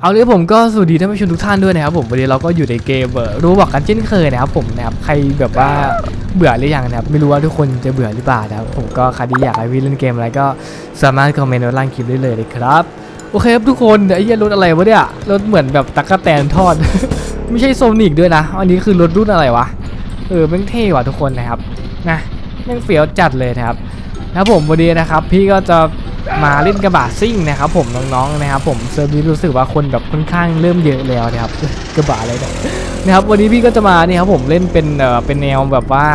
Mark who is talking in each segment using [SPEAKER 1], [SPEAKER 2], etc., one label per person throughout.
[SPEAKER 1] เอาเลยผมก็สวัสดีท่านผู้ชมทุกท่านด้วยนะครับผมวันนี้เราก็อยู่ในเกมรู้บอกกันเช่นเคยนะครับผมนะครับใครแบบว่าเบื่อหรือยังนะครับไม่รู้ว่าทุกคนจะเบื่อหรือเปล่านะครับผมก็ใครที่อยากให้พี่เล่นเกมอะไรก็สามารถคอมเมนต์ไว้ล่างคลิปได้เลยนะครับโอเคครับทุกคนไอ้ยรถอะไรวะเนี่ยรถเหมือนแบบตั๊กแตนทอด ไม่ใช่โซนิกด้วยนะอันนี้คือรถรุ่นอะไรวะเออแม่งเท่ว่ะทุกคนนะครับนะแม่งเฟี้ยวจัดเลยนะครับนะผมวันนี้นะครับพี่ก็จะ มาเล่นกระบะซิ่งนะครับผมน้องๆนะครับผมเซิร์ฟนี้รู้สึกว่าคนแบบค่อนข้างเริ่มเยอะแล้วนะครับกระบะอะไรเนี่ยนะครับวันนี้พี่ก็จะมาเนี่ยครับผมเล่นเป็นเอ่อเป็นแนวแบบว่า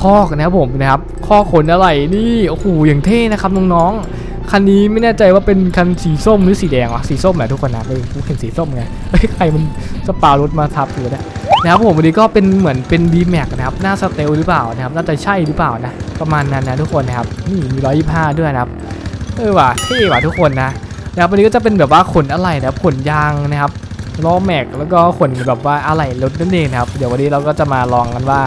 [SPEAKER 1] คอกนะครับผมนะครับคอกขนอะไรนี่โอ้โหอย่างเท่นะครับน้องๆคันนี้ไม่แน่ใจว่าเป็นคันสีส้มหรือสีแดงวะสีส้มแหละทุกคนนะเออเห็นสีส้มไงเฮ้ยใครมันสปารถมาทับอยู่เนี่ยนะครับผมวันนี้ก็เป็นเหมือนเป็น d m a x นะครับหน้าสเตลหรือเปล่านะครับน่าจะใช่หรือเปล่านะประมาณนั้นนะทุกคนนะครับนี่มี125 ด้วยนะครับ เออว่ะเท่ว่ะทุกคนนะนะครับวันนี้ก็จะเป็นแบบว่าขนอะไรนะครับขนยางนะครับล้อแม็กแล้วก็ขนแบบว่าอะไหล่รถนั่นเองนะครับเดี๋ยววันนี้เราก็จะมาลองกันว่า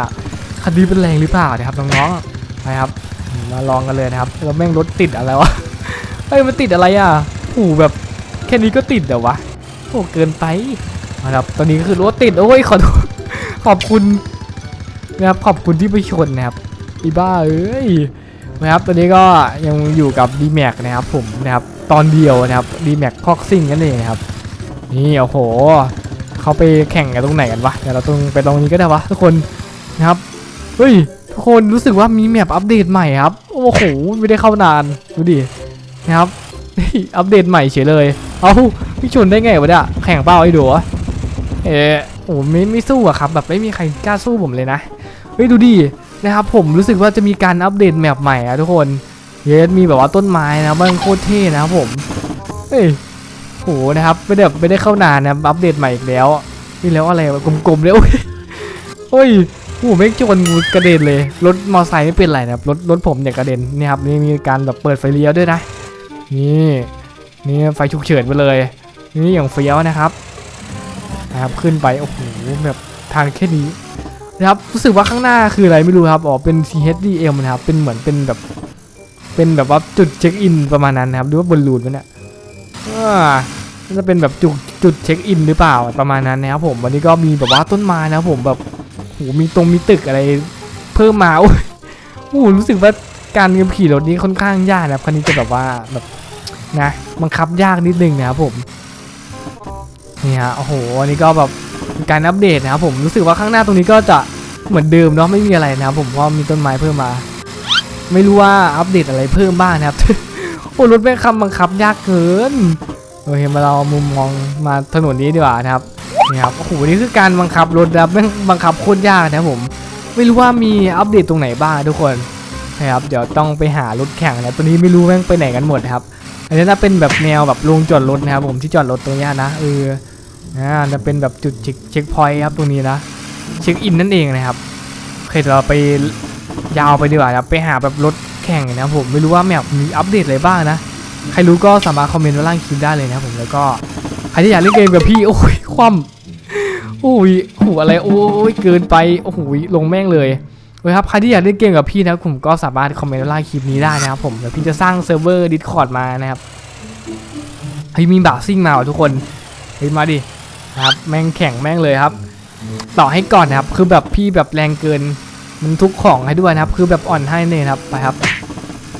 [SPEAKER 1] คันนี้เป็นแรงหรือเปล่านะครับน้องๆนะครับมาลองกันเลยนะครับแล้วแม่งรถติดอะไรวะเฮ้ยมันติดอะไรอะโอ้แบบแค่นี้ก็ติดเหรอวะโอ้เกินไปนะครับตอนนี้ก็คือรถติดโอ้ยขอโทษขอบคุณนะครับขอบคุณที่ไปชนนะครับอีบ้าเอ้ย นะครับตอนนี้ก็ยังอยู่กับ d m a x นะครับผมนะครับตอนเดียวนะครับ d m a x คอกซิ่งนั่นเองครับ นี่โอ้โหเขาไปแข่งกันตรงไหนกันวะเดี๋ยวเราต้องไปตรงนี้ก็ได้วะทุกคนนะครับเฮ้ยทุกคนรู้สึกว่ามีแมปอัปเดตใหม่ครับโอ้โหไม่ได้เข้านานดูดินะครับอัปเดตใหม่เฉยเลยเอาพี่ชนได้ไงวะเนี่ยแข่งเป้าไอ้ดูวเออโอ้ไม่ไม่สู้อะครับ แบบไม่มีใครกล้าสู้ผมเลยนะเฮ้ยดูดิ นะครับผมรู้สึกว่าจะมีการอัปเดตแมปใหม่อะทุกคนเยสมีแบบว่าต้นไม้นะมันโคตรเท่นะครับผมเฮ้ยโหนะครับไม่ได้ไม่ได้เข้านานนะอัปเดตใหม่อีกแล้วนี่แล้วอะไรกลมๆเลยโอ้ยโอ้ยโอ้ไม่งชนกระเด็นเลยรถมอไซค์ไม่เป็นไรนะครับรถรถผมเนี่ยกระเด็นนี่ครับนี่มีการแบบเปิดไฟเลี้ยวด้วยนะนี่นี่ไฟฉุกเฉินไปเลย นี่อย่างเฟี้ยวนะครับนะครับขึ้นไปโอ้โหแบบทางแค่นี้ นะครับรู้สึกว่าข้างหน้าคืออะไรไม่รู้ครับอ๋อเป็น CHDM นะครับเป็นเหมือนเป็นแบบ เป็นแบบว่าจุดเช็คอินประมาณนั้นนะครับหรือว่าบอลลูนมันเนี่ยน่าจะเป็นแบบจุดจุดเช็คอินหรือเปล่าประมาณนั้นนะครับผมวันนี้ก็มีแบบว่าต้นไม้นะครับผมแบบโหมีตรงมีตึกอะไร เพิ่มมาโอ้ยโอ้โหรู้สึกว่าการขี่รถนี้ค่อนข้างยากนะครับคันนี้จะแบบว่าแบบนะบังคับยากนิดนึงนะครับผมนี่ฮะโอ้โหอันนี้ก็แบบ การอัปเดตนะครับผมรู้สึกว่าข้างหน้าตรงนี้ก็จะเหมือนเดิมเนาะไม่มีอะไรนะครับผมเพราะมีต้นไม้เพิ่มมา ไม่รู้ว่าอัปเดตอะไรเพิ่มบ้างนะครับโอ้รถแม่คำบังคับยากเกินโอเคมาเรามุมมองมาถนนนี้ดีกว่านะครับนี่ครับโอ้โหนี่คือการบังคับรถนะครับแม่งบังคับโคตรยากนะครับผมไม่รู้ว่ามีอัปเดตตรงไหนบ้างทุกคนนะครับเดี๋ยวต้องไปหารถแข่งนะตัวนี้ไม่รู้แม่งไปไหนกันหมดนะครับอันนี้น่าเป็นแบบแนวแบบโรงจอดรถนะครับผมที่จอดรถตรงเนี้ยนะเออ อ่าจะเป็นแบบจุดเช็คพอยต์ครับตรงนี้นะเช็คอินนั่นเองนะครับโอเคเราไปยาวไปดีกว่าครับไปหาแบบรถแข่งนะผมไม่รู้ว่าแมปมีอัปเดตอะไรบ้างนะใครรู้ก็สามารถคอมเมนต์ไว้ล่างคลิปได้เลยนะผมแล้วก็ใครที่อยากเล่นเกมกับพี่โอ้ยคว่ำโอ้ยโอ้อะไรโอ้ยเกินไปโอ้โหลงแม่งเลยโอเคครับใครที่อยากเล่นเกมกับพี่นะผมก็สามารถคอมเมนต์ไว้ล่างคลิปนี้ได้นะครับผมเดี๋ยวพี่จะสร้างเซิร์ฟเวอร์ดิสคอร์ดมานะครับเฮ้ยมีบาซิ่งมาว่ะทุกคนเฮ้ยมาดิ ครับแม่งแข่งแม่งเลยครับ ต่อให้ก่อนนะครับ คือแบบพี่แบบแรงเกิน มันทุกของให้ด้วยนะครับ คือแบบอ่อนให้เนี่ยครับไปครับ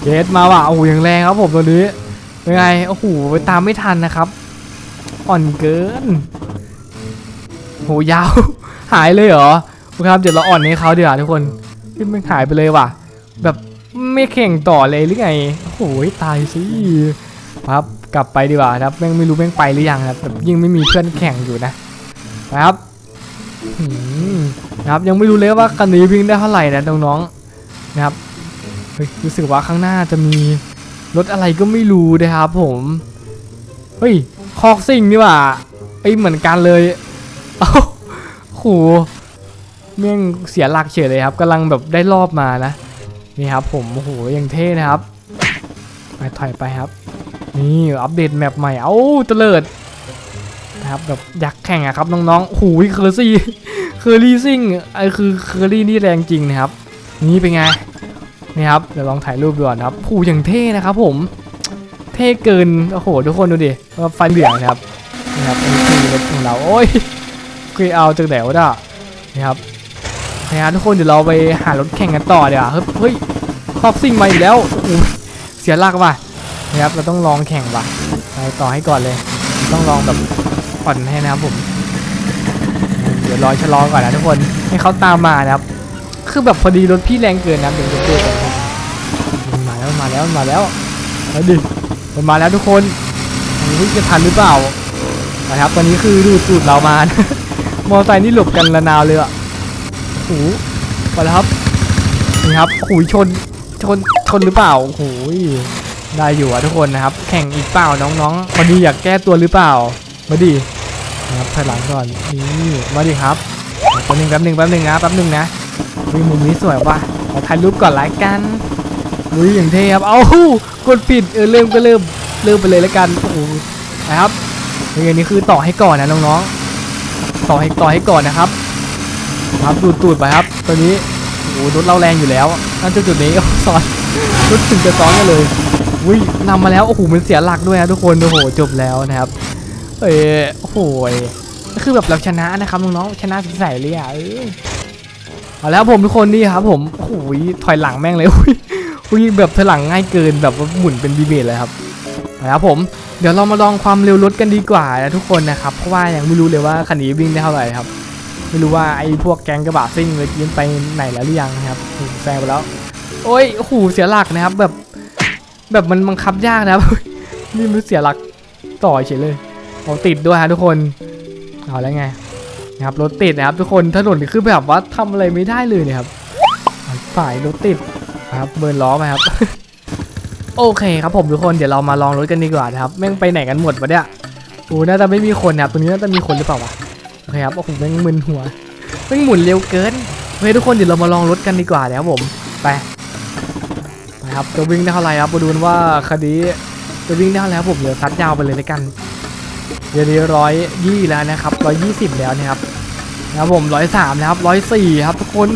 [SPEAKER 1] เจสมาว่ะโอ้โหยังแรงครับผมตัวนี้ยังไงโอ้โหไปตามไม่ทันนะครับ อ่อนเกินโหยาว หายเลยเหรอครับเดี๋ยวเราอ่อนให้เขาเดีกว่าทุกคนขึ้นมันหายไปเลยว่ะ แบบไม่แข่งต่อเลยหรือไงโอ้โหตายสิครับ กลับไปดีกว่าครับแม่งไม่รู้แม่งไปหรือยังครับแบบยิ่งไม่มีเพื่อนแข่งอยู่นะนะครับนะครับยังไม่รู้เลยว่าคันนี้วิ่งได้เท่าไหร่นะน้องๆนะครับเฮ้ยรู้สึกว่าข้างหน้าจะมีรถอะไรก็ไม่รู้นะครับผมเฮ้ยคอกซิ่งนี่ว่าไอเหมือนกันเลยเอ้าโหแม่งเสียหลักเฉยเลยครับกำลังแบบได้รอบมานะนี่ครับผมโอ้โหยังเท่นะครับไปถอยไปครับ นี่อัปเดตแมปใหม่เอ้าเตลิดนะครับแบบอยากแข่งอะครับน้องๆโอ้โหเคอร์ซี่เคอรี่ซิ่งไอคือเคอรี่นี่แรงจริงนะครับ นี่เป็นไงนี่ครับเดี๋ยวลองถ่ายรูปดูก่อนะครับผูอย่างเท่นะครับผม เท่เกินโอ้โหทุกคนดูดิว่าไฟเหลืองนะครับนะครับอันนี้คือรถของเราโอ้ยคือเอาจากไหนวะน่ะนะครับนะครับทุกคนเดี๋ยวเราไปหารถแข่งกันต่อเดี๋ยวเฮ้ยครอบซิ่งมาอีกแล้วเสียหลักว่ะ นะครับเราต้องลองแข่งว่ะไปต่อให้ก่อนเลย ต้องลองแบบผ่อนให้นะครับผมเดี๋ยวรอชะลอก่อนนะทุกคนให้เขาตามมานะครับ คือแบบพอดีรถพี่แรงเกินนะเดี๋ยวจะเบรกก่อนนะครับมันมาแล้วมาแล้วมาแล้วมาดิมันมาแล้วทุกคนอันนี้จะทันหรือเปล่านะครับตอนนี้คือดูดสูตรเรามามอเตอไซค์นี่หลบกันระนาวเลยอะโอ้โหไปแล้วครับนี่ครับโอ้โหชนชนชนหรือเปล่าโอ้โห ได้อยู่อะทุกคนนะครับ แข่งอีกเปล่าน้องๆมาดีอยากแก้ตัวหรือเปล่า มาดีนะครับถอยหลังก่อนนี่มาดิครับแป๊บหนึงแป๊บหนึงแป๊บหนึงนะแป๊บหนึงนะวิมุมนี้สวยว่ะขอถ่ายรูปก่อนไละกันอุ้ยอย่างเท่ครับ เอ้ากดปิดเออเริ่มก็เริ่มเริ่มไปเลยละกันโอ้โหนะครับอย่างนี้คือต่อให้ก่อนนะน้องๆต่อให้ต่อให้ก่อนนะครับ ครับดูดตูดไปครับ ตัวนี้โอ้โหรถเราแรงอยู่แล้วนั่นจุดจุดนี้โอ้ซ้อนรถถึงจะซ้อนกันเลย อุ้ยนำมาแล้วโอ้โหมันเสียหลักด้วยนะทุกคนโอ้โหจบแล้วนะครับ เออโอ้โหคือแบบเราชนะนะครับน้องๆชนะใสๆเลยอะเออเอาแล้วผมทุกคนนี่ครับ ผมโอ้โหยถอยหลังแม่งเลยอุ้ยอุ้ยแบบถอยหลังง่ายเกินแบบว่าหมุนเป็นดีเบตเลยครับเอาแล้วผมเดี๋ยวเรามาลองความเร็วรถกันดีกว่านะทุกคนนะครับเพราะว่ายังไม่รู้เลยว่าคันนี้วิ่งได้เท่าไหร่ครับ ไม่รู้ว่าไอ้พวกแก๊งกระบะซิ่งเลยกินไปไหนแล้วหรือยังนะครับแซงไปแล้ว โอ้ยโอ้โหเสียหลักนะครับ แบบ แบบมันบังคับยากนะครับนี่มันเสียหลักต่อเฉยเลยผมติดด้วยฮะทุกคน เอาแล้วไงนะครับรถติดนะครับ ทุกคนถนนคือแบบว่าทำอะไรไม่ได้เลยเนี่ยครับฝ่ายรถติดนะครับเบิร์นล้อมาครับ โอเคครับผมทุกคนเดี๋ยวเรามาลองรถกันดีกว่านะครับแม่งไปไหนกันหมดวะเนี่ยโอ้น่าจะไม่มีคนนะครับตรงนี้น่าจะมีคนหรือเปล่าวะโอเคครับโอ้โหแม่งมึนหัวแม่งหมุนเร็วเกินโอเคทุกคนเดี๋ยวเรามาลองรถกันดีกว่านะครับผมไป ครับจะวิ่งได้เท่าไหร่ครับมาดูว่าคันนี้จะวิ่งได้เท่าไหร่ครับผมเดี๋ยวซัดยาวไปเลยเลยกันเดี๋ยวนี้ร้อยยี่แล้วนะครับร้อยยี่สิบแล้วนะครับนะครับผมร้อยสามนะครับร้อยสี่ครับทุกคน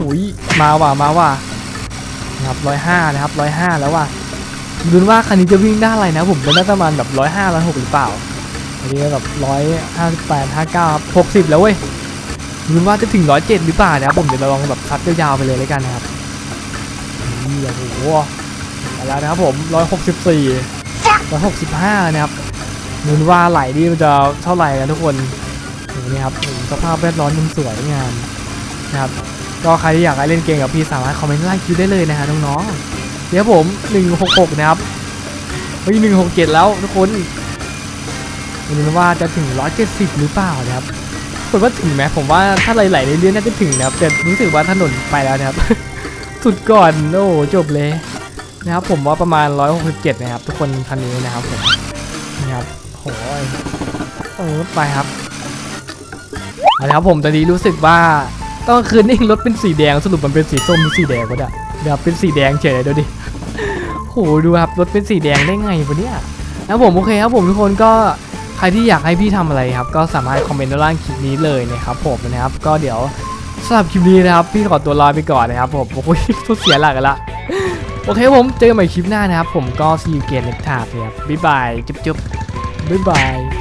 [SPEAKER 1] หุยมาว่ะมาว่ะนะครับร้อยห้านะครับร้อยห้าแล้วว่ะดูว่าคันนี้จะวิ่งได้อะไรนะผมเป็นน่าจะประมาณแบบร้อยห้าร้อยหกหรือเปล่าอันนี้แบบร้อยห้าสิบแปดห้าเก้าหกสิบแล้วเว้ยดูว่าจะถึงร้อยเจ็ดหรือเปล่านะครับผมเดี๋ยวเราลองแบบคัดยาวๆไปเลยแล้วกันนะครับ นี่โอ้โหมาแล้วนะครับผมร้อยหกสิบสี่ร้อยหกสิบห้านะครับมูลว่าไหลนี่มันจะเท่าไหร่นะทุกคนอย่างนี้ครับสภาพแวดล้อมมันสวยงามนะครับก็ใครที่อยากเล่นเกมกับพี่สามารถคอมเมนต์ไล่คิวได้เลยนะฮะน้องๆเดี๋ยวผม166นะครับเฮ้ย167แล้วทุกคนมูลว่าจะถึง170หรือเปล่านะครับผมว่าถึงไหมผมว่าถ้าไหลๆเรื่อยๆน่าจะถึงนะครับแต่รู้สึกว่าถนนไปแล้วนะครับ สุดก่อนโอ้โหจบเลยนะครับผมว่าประมาณ 167 นะครับ ทุกคนคันนี้นะครับผมนี่ครับโอ้ยโอ้ไปครับเอาละครับผมตอนนี้รู้สึกว่าต้องคืนนิ่งรถเป็นสีแดงสรุปมันเป็นสีส้มหรือสีแดงวะเนี่ยเดี๋ยวเป็นสีแดงเฉยเลยดูดิโหดูครับรถเป็นสีแดงได้ไงวะเนี่ยนะผมโอเคครับผมทุกคนก็ใครที่อยากให้พี่ทำอะไรครับ ก็สามารถคอมเมนต์ด้านล่างคลิปนี้เลยนะครับผมนะครับ ก็เดี๋ยว สำหรับคลิปนี้นะครับ พี่ขอตัวลาไปก่อนนะครับผมโอ้ยทุเสียหลักกันละโอเคผมเจอกันใหม่คลิปหน้านะครับ ผมก็ see you again next time นะครับบ๊ายบายจุ๊บจุ๊บบ๊ายบาย